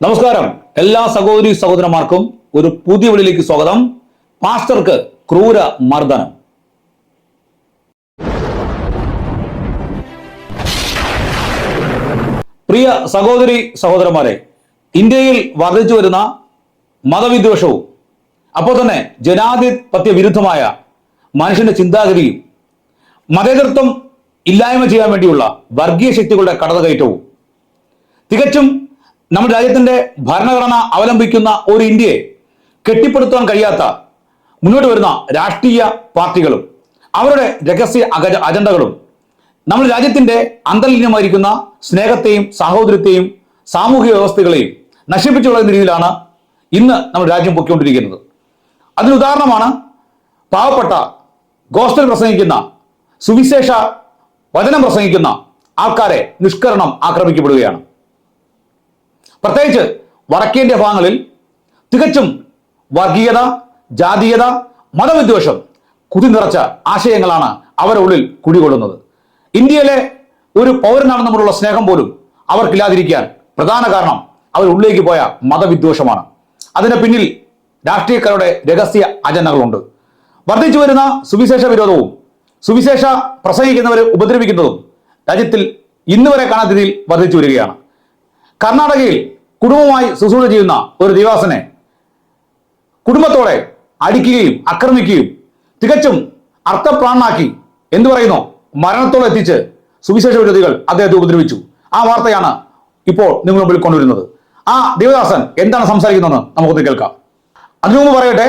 നമസ്കാരം. എല്ലാ സഹോദരി സഹോദരന്മാർക്കും ഒരു പുതിയ വിളിയിലേക്ക് സ്വാഗതം. പാസ്റ്റർക്ക് ക്രൂര മർദ്ദനം. പ്രിയ സഹോദരി സഹോദരന്മാരെ ഇന്ത്യയിൽ വർദ്ധിച്ചു വരുന്ന മതവിദ്വേഷവും അപ്പോൾ തന്നെ ജനാധിപത്യ വിരുദ്ധമായ മനുഷ്യന്റെ ചിന്താഗതിയും മതേതൃത്വം ഇല്ലായ്മ ചെയ്യാൻ വേണ്ടിയുള്ള വർഗീയ ശക്തികളുടെ കടന്നുകയറ്റവും തികച്ചും നമ്മുടെ രാജ്യത്തിന്റെ ഭരണഘടന അവലംബിക്കുന്ന ഒരു ഇന്ത്യയെ കെട്ടിപ്പടുത്താൻ കഴിയാത്ത മുന്നോട്ട് വരുന്ന രാഷ്ട്രീയ പാർട്ടികളും അവരുടെ രഹസ്യ അജണ്ടകളും നമ്മുടെ രാജ്യത്തിന്റെ അന്തർലീനമായിരിക്കുന്ന സ്നേഹത്തെയും സാഹോദര്യത്തെയും സാമൂഹിക വ്യവസ്ഥകളെയും നശിപ്പിച്ചു രീതിയിലാണ് ഇന്ന് നമ്മുടെ രാജ്യം പൊക്കിക്കൊണ്ടിരിക്കുന്നത് അതിന് ഉദാഹരണമാണ് പാവപ്പെട്ട ഗോസ്റ്റൽ പ്രസംഗിക്കുന്ന സുവിശേഷ വചനം പ്രസംഗിക്കുന്ന ആൾക്കാരെ നിഷ്കരണം ആക്രമിക്കപ്പെടുകയാണ്. പ്രത്യേകിച്ച് വടക്കേന്ത്യ ഭാഗങ്ങളിൽ തികച്ചും വർഗീയത ജാതീയത മതവിദ്വേഷം കുതിനിറച്ച ആശയങ്ങളാണ് അവരുടെ ഉള്ളിൽ കുടികൊള്ളുന്നത്. ഇന്ത്യയിലെ ഒരു പൗരനാണ് നമ്മളുള്ള സ്നേഹം പോലും അവർക്കില്ലാതിരിക്കാൻ പ്രധാന കാരണം അവരുള്ളിലേക്ക് പോയ മതവിദ്വേഷമാണ്. അതിന് പിന്നിൽ രാഷ്ട്രീയക്കാരുടെ രഹസ്യ അജണ്ടകളുണ്ട്. വർദ്ധിച്ചു വരുന്ന സുവിശേഷ വിരോധവും സുവിശേഷ പ്രസംഗിക്കുന്നവരെ ഉപദ്രവിക്കുന്നതും രാജ്യത്തിൽ ഇന്നുവരെ കാണാത്ത രീതിയിൽ വർദ്ധിച്ചു വരികയാണ്. കർണാടകയിൽ കുടുംബമായി ശുശ്രൂഷ ചെയ്യുന്ന ഒരു ദിവാസനെ കുടുംബത്തോടെ അടിക്കുകയും ആക്രമിക്കുകയും തികച്ചും അർത്ഥപ്രാണനാക്കി എന്തു പറയുന്നു? മരണത്തോടെ എത്തിച്ച് സുവിശേഷ വിരോധികൾ അദ്ദേഹത്തെ ഉപദ്രവിച്ചു. ആ വാർത്തയാണ് ഇപ്പോൾ നിങ്ങൾ മുമ്പിൽ കൊണ്ടുവരുന്നത്. ആ ദേവദാസൻ എന്താണ് സംസാരിക്കുന്നതെന്ന് നമുക്കൊന്ന് കേൾക്കാം. അതിനു മുമ്പ് പറയട്ടെ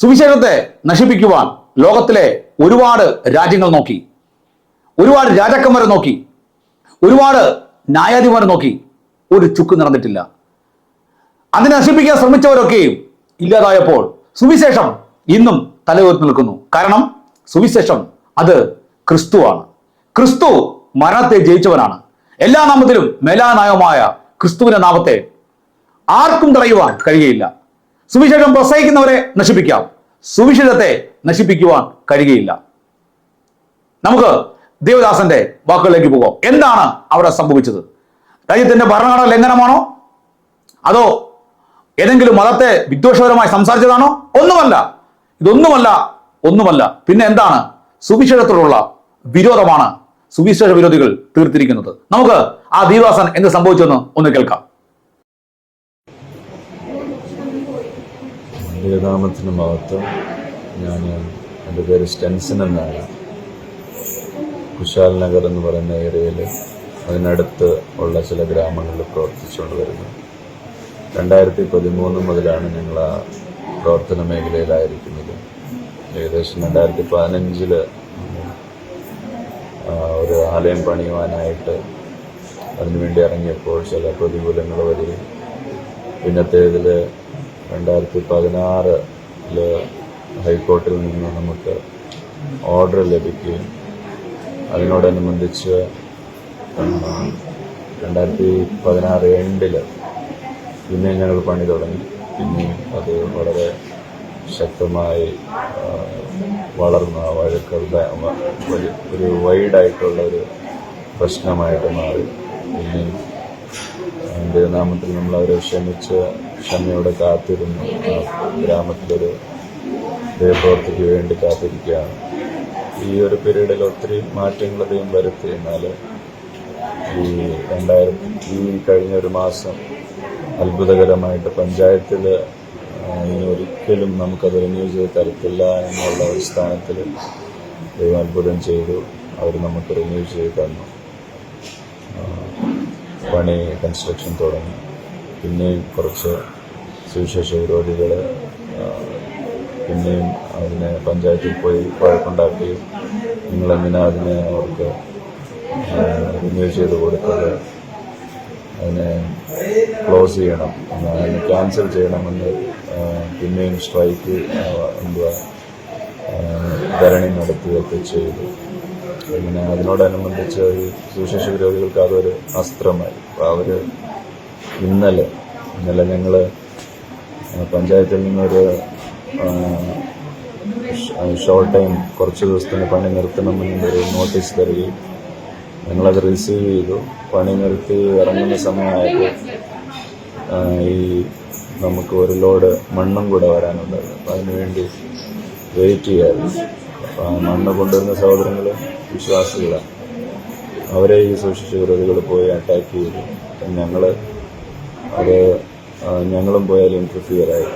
സുവിശേഷത്തെ നശിപ്പിക്കുവാൻ ലോകത്തിലെ ഒരുപാട് രാജ്യങ്ങൾ നോക്കി. ഒരുപാട് രാജാക്കന്മാരെ നോക്കി. ഒരുപാട് ന്യായാധിപന്മാരെ നോക്കി ഒരു ചുക്ക് നടന്നിട്ടില്ല. അതിനെ നശിപ്പിക്കാൻ ശ്രമിച്ചവരൊക്കെയും ഇല്ലാതായപ്പോൾ സുവിശേഷം ഇന്നും തലയുയർത്തി നിൽക്കുന്നു. കാരണം സുവിശേഷം അത് ക്രിസ്തുവാണ്. ക്രിസ്തു മരണത്തെ ജയിച്ചവനാണ്. എല്ലാ നാമത്തിലും മേലാനായവുമായ ക്രിസ്തുവിന്റെ നാമത്തെ ആർക്കും തടയുവാൻ കഴിയുകയില്ല. സുവിശേഷം പ്രസംഗിക്കുന്നവരെ നശിപ്പിക്കാം. സുവിശേഷത്തെ നശിപ്പിക്കുവാൻ കഴിയുകയില്ല. നമുക്ക് ദേവദാസന്റെ വാക്കുകളിലേക്ക് പോകാം. എന്താണ് അവിടെ സംഭവിച്ചത്? രാജ്യത്തിന്റെ ഭരണഘടന ലംഘനമാണോ? അതോ ഏതെങ്കിലും മതത്തെ വിദ്വേഷപരമായി സംസാരിച്ചതാണോ? ഒന്നുമല്ല. ഇതൊന്നുമല്ല ഒന്നുമല്ല. പിന്നെ എന്താണ്? സുവിശേഷത്തോടുള്ള വിരോധമാണ് സുവിശേഷ വിരോധികൾ തീർത്തിരിക്കുന്നത്. നമുക്ക് ആ ദീവാസൻ എന്ത് സംഭവിച്ചെന്ന് ഒന്ന് കേൾക്കാം. ദൈവനാമത്തിന് മഹത്വം ഞാൻ എന്റെ പേര് സ്റ്റെൻസൺ എന്നാണ്. കുശാൽ നഗർ എന്ന് പറയുന്ന ഏരിയയിൽ അതിനടുത്ത് ഉള്ള ചില ഗ്രാമങ്ങളിൽ പ്രവർത്തിച്ചുകൊണ്ട് വരുന്നു. രണ്ടായിരത്തി പതിമൂന്ന് മുതലാണ് ഞങ്ങൾ ആ പ്രവർത്തന മേഖലയിലായിരിക്കുന്നത്. ഏകദേശം രണ്ടായിരത്തി പതിനഞ്ചിൽ ഒരു ആലയം പണിയുവാനായിട്ട് അതിനുവേണ്ടി ഇറങ്ങിയപ്പോൾ ചില പ്രതികൂലങ്ങൾ വരികയും പിന്നത്തേതിൽ രണ്ടായിരത്തി പതിനാറിൽ ഹൈക്കോർട്ടിൽ നിന്ന് നമുക്ക് ഓർഡർ ലഭിക്കുകയും അതിനോടനുബന്ധിച്ച് രണ്ടായിരത്തി പതിനാറ് എൻഡിൽ പിന്നെ ഞങ്ങൾ പണി തുടങ്ങി. പിന്നെയും അത് വളരെ ശക്തമായി വളർന്ന വഴക്കുകളുടെ ഒരു- വൈഡായിട്ടുള്ള ഒരു പ്രശ്നമായിട്ട് മാറി. പിന്നെയും എന്റെ നാമത്തിൽ നമ്മൾ അവരെ ക്ഷമിച്ച് ക്ഷമയോടെ കാത്തിരുന്നു. ഗ്രാമത്തിലൊരു ദേവപ്രവർത്തിക്ക് വേണ്ടി കാത്തിരിക്കുകയാണ്. ഈ ഒരു പീരീഡിൽ ഒത്തിരി മാറ്റങ്ങൾ അധികം വരുത്തി എന്നാൽ ഈ രണ്ടായിരത്തി ഈ കഴിഞ്ഞ ഒരു മാസം അത്ഭുതകരമായിട്ട് പഞ്ചായത്തിൽ ഇനി ഒരിക്കലും നമുക്കത് റിന്യൂ ചെയ്ത് തരത്തില്ല എന്നുള്ള ഒരു സ്ഥാനത്തിൽ ദൈവം അത്ഭുതം ചെയ്തു. അവർ നമുക്ക് റിന്യൂ ചെയ്ത് തന്നു. പണി കൺസ്ട്രക്ഷൻ തുടങ്ങി. പിന്നെയും കുറച്ച് സുവിശേഷ വിരോധികൾ പിന്നെയും അതിനെ പഞ്ചായത്തിൽ പോയി വഴക്കുണ്ടാക്കി നിങ്ങളെന്തിനാ അതിനെ അവർക്ക് റിന്യൂ ചെയ്ത് കൊടുത്തത്? അതിനെ ക്ലോസ് ചെയ്യണം അതിനെ ക്യാൻസൽ ചെയ്യണമെന്ന് പിന്നെയും സ്ട്രൈക്ക് എന്തുവാ ധരണി നടത്തുകയൊക്കെ ചെയ്തു. പിന്നെ അതിനോടനുബന്ധിച്ച് ഈ സുശേഷ വിരോധികൾക്ക് അതൊരു അസ്ത്രമായി. അവർ ഇന്നലെ ഇന്നലെ ഞങ്ങൾ പഞ്ചായത്തിൽ നിന്നൊരു ഷോർട്ട് ടൈം കുറച്ച് ദിവസത്തിന് പണി നിർത്തണമെന്നൊരു നോട്ടീസ് തരികയും ഞങ്ങളത് റിസീവ് ചെയ്തു. പണി നിർത്തി ഇറങ്ങുന്ന സമയമായപ്പോൾ ഈ നമുക്ക് ഒരു ലോഡ് മണ്ണും കൂടെ വരാനുണ്ടായിരുന്നു. അപ്പം അതിനുവേണ്ടി വെയിറ്റ് ചെയ്യാറുണ്ട് അപ്പം ആ മണ്ണ് കൊണ്ടുവരുന്ന സഹോദരങ്ങൾ വിശ്വാസികളാണ് അവരെ ഈ സൂക്ഷിച്ച വിരോധികൾ പോയി അറ്റാക്ക് ചെയ്തു. ഞങ്ങൾ അത് ഞങ്ങളും ഞങ്ങളും പോയാൽ ഇന്റർഫിയറായി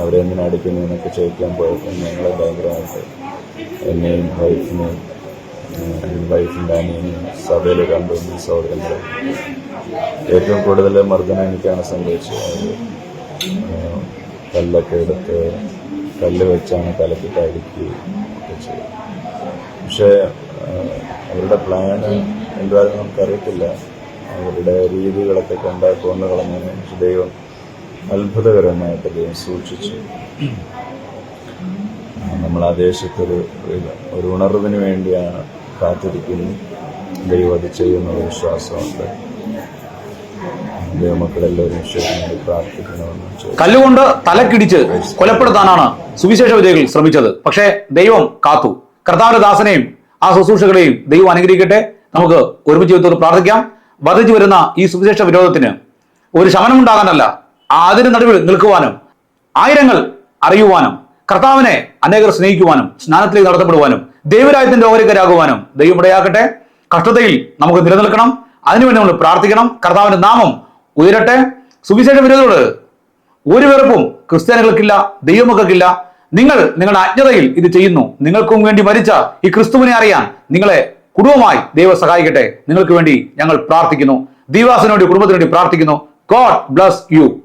അവരെ അടിക്കുന്നു എന്നൊക്കെ ചോദിക്കാൻ പോയപ്പോൾ ഞങ്ങളെ ഭയങ്കരമായിട്ട് എന്നെയും വൈഫിനെയും വൈഫിന്റെ അനിയനെയും സഭയിൽ കണ്ടു സഹോദരങ്ങളെ ഏറ്റവും കൂടുതൽ മർദ്ദനം എനിക്കാണ് സംഭവിച്ചത്. കല്ലൊക്കെ എടുത്ത് കല്ല് വെച്ചാണ് കലക്കിട്ട് അടിക്കുകയും ഒക്കെ ചെയ്തത്. പക്ഷേ അവരുടെ പ്ലാന് എന്തായാലും നമുക്കറിയത്തില്ല. അവരുടെ രീതികളൊക്കെ കണ്ടാൽ കൊന്നു ദൈവം അത്ഭുതകരമായിട്ട് ദൈവം സൂക്ഷിച്ചു. നമ്മൾ ആ ദേശത്തൊരു ഒരു- ഉണർവിന് വേണ്ടിയാണ് കാത്തിരിക്കുന്നു ദൈവം അത് ചെയ്യുന്നുള്ള വിശ്വാസമുണ്ട്. കല്ലുകൊണ്ട് തലക്കിടിച്ച് കൊലപ്പെടുത്താനാണ് സുവിശേഷ വിജയികൾ ശ്രമിച്ചത്. പക്ഷേ ദൈവം കാത്തു. കർത്താവിന്റെ ദാസനെയും ആ ശുശ്രൂഷകളെയും ദൈവം അനുഗ്രഹിക്കട്ടെ. നമുക്ക് ഒരുമിച്ച് ജീവിതത്തോട് പ്രാർത്ഥിക്കാം. വർദ്ധിച്ചു വരുന്ന ഈ സുവിശേഷ വിരോധത്തിന് ഒരു ശമനമുണ്ടാകാനല്ല. അതിന് നടുവിൽ നിൽക്കുവാനും ആയിരങ്ങൾ അറിയുവാനും കർത്താവിനെ അനേകർ സ്നേഹിക്കുവാനും സ്നാനത്തിലേക്ക് നടത്തപ്പെടുവാനും ദൈവരാജ്യത്തിന്റെ ഓഹരിക്കരാകുവാനും ദൈവം കഷ്ടതയിൽ നമുക്ക് നിലനിൽക്കണം. അതിനുവേണ്ടി നമ്മൾ പ്രാർത്ഥിക്കണം. കർത്താവിന്റെ നാമം ഉയരട്ടെ. സുവിശേഷ വിരോധോട് ഒരു വെറുപ്പും ക്രിസ്ത്യാനികൾക്കില്ല ദൈവമക്കൾക്കില്ല നിങ്ങൾ നിങ്ങളുടെ അജ്ഞതയിൽ ഇത് ചെയ്യുന്നു. നിങ്ങൾക്കും വേണ്ടി മരിച്ച ഈ ക്രിസ്തുവിനെ അറിയാൻ നിങ്ങളെ കുടുംബമായി ദൈവം സഹായിക്കട്ടെ. നിങ്ങൾക്ക് വേണ്ടി ഞങ്ങൾ പ്രാർത്ഥിക്കുന്നു. ദീവാസനോട് കുടുംബത്തിനു വേണ്ടി പ്രാർത്ഥിക്കുന്നു. God bless you.